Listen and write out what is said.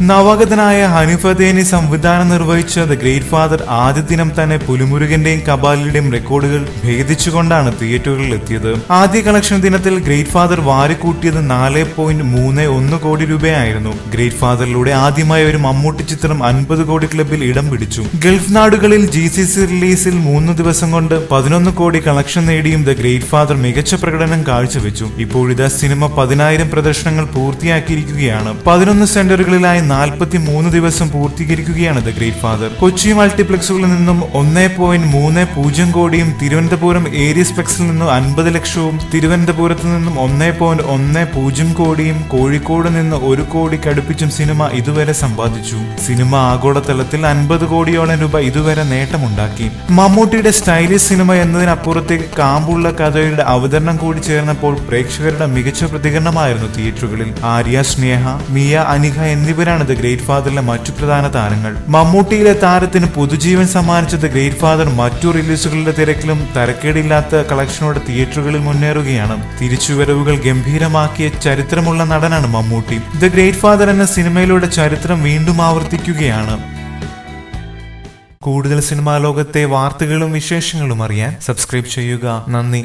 നവാഗതനായ ഹനിഫദേനി സംവിധാനം നിർവഹിച്ച ദ ഗ്രേറ്റ് ഫാദർ ആദ്യ ദിനം തന്നെ പുലിമുരുകന്റെയും കബാലിയുടെയും റെക്കോർഡുകൾ ഭേദിച്ചുകൊണ്ടാണ് തിയേറ്ററുകളിൽ എത്തിയത്. ആദ്യ കളക്ഷൻ ദിനത്തിൽ ഗ്രേറ്റ് ഫാദർ വാരിക്കൂട്ടിയത് നാല് പോയിന്റ് മൂന്ന് ഒന്ന് കോടി രൂപയായിരുന്നു. ഗ്രേറ്റ് ഫാദറിലൂടെ ആദ്യമായി ഒരു മമ്മൂട്ടി ചിത്രം അൻപത് കോടി ക്ലബിൽ ഇടം പിടിച്ചു. ഗൾഫ് നാടുകളിൽ ജി സി സി റിലീസിൽ മൂന്ന് ദിവസം കൊണ്ട് പതിനൊന്ന് കോടി കളക്ഷൻ നേടിയും ദ ഗ്രേറ്റ് ഫാദർ മികച്ച പ്രകടനം കാഴ്ചവെച്ചു. ഇപ്പോഴിതാ സിനിമ പതിനായിരം പ്രദർശനങ്ങൾ പൂർത്തിയാക്കിയിരിക്കുകയാണ്. പതിനൊന്ന് സെന്ററുകളിലായി നാൽപ്പത്തി മൂന്ന് ദിവസം പൂർത്തീകരിക്കുകയാണ് ദ ഗ്രേറ്റ് ഫാദർ. കൊച്ചി മൾട്ടിപ്ലക്സുകളിൽ നിന്നും ഒന്നേ പോയിന്റ് മൂന്ന് പൂജ്യം കോടിയും തിരുവനന്തപുരം ഏരിയസ് പ്ലക്സിൽ നിന്നും അൻപത് ലക്ഷവും തിരുവനന്തപുരത്ത് നിന്നും ഒന്നേ പോയിന്റ് ഒന്ന് പൂജ്യം കോടിയും കോഴിക്കോട് നിന്ന് ഒരു കോടി കടുപ്പിച്ചും സിനിമ ഇതുവരെ സമ്പാദിച്ചു. സിനിമ ആഗോളതലത്തിൽ അൻപത് കോടിയോളം രൂപ ഇതുവരെ നേട്ടമുണ്ടാക്കി. മമ്മൂട്ടിയുടെ സ്റ്റൈലിഷ് സിനിമ എന്നതിനപ്പുറത്തേക്ക് കാമ്പുള്ള കഥയുടെ അവതരണം കൂടി ചേർന്നപ്പോൾ പ്രേക്ഷകരുടെ മികച്ച പ്രതികരണമായിരുന്നു തിയേറ്ററുകളിൽ. ആര്യ സ്നേഹ മിയ അനിഹ എന്നിവരാണ് ദ ഗ്രേറ്റ് ഫാദറിലെ മറ്റു പ്രധാന താരങ്ങൾ. മമ്മൂട്ടിയിലെ താരത്തിന് പുതുജീവൻ സമ്മാനിച്ച ദ ഗ്രേറ്റ് ഫാദർ മറ്റു റിലീസുകളുടെ തിരക്കിലും തരക്കേടില്ലാത്ത കളക്ഷനോട് തിയേറ്ററുകളിൽ മുന്നേറുകയാണ്. തിരിച്ചുവരവുകൾ ഗംഭീരമാക്കിയ ചരിത്രമുള്ള നടനാണ് മമ്മൂട്ടി. ദ ഗ്രേറ്റ് ഫാദർ എന്ന സിനിമയിലൂടെ ചരിത്രം വീണ്ടും ആവർത്തിക്കുകയാണ്. കൂടുതൽ സിനിമാ ലോകത്തെ വാർത്തകളും വിശേഷങ്ങളും അറിയാൻ സബ്സ്ക്രൈബ് ചെയ്യുക. നന്ദി.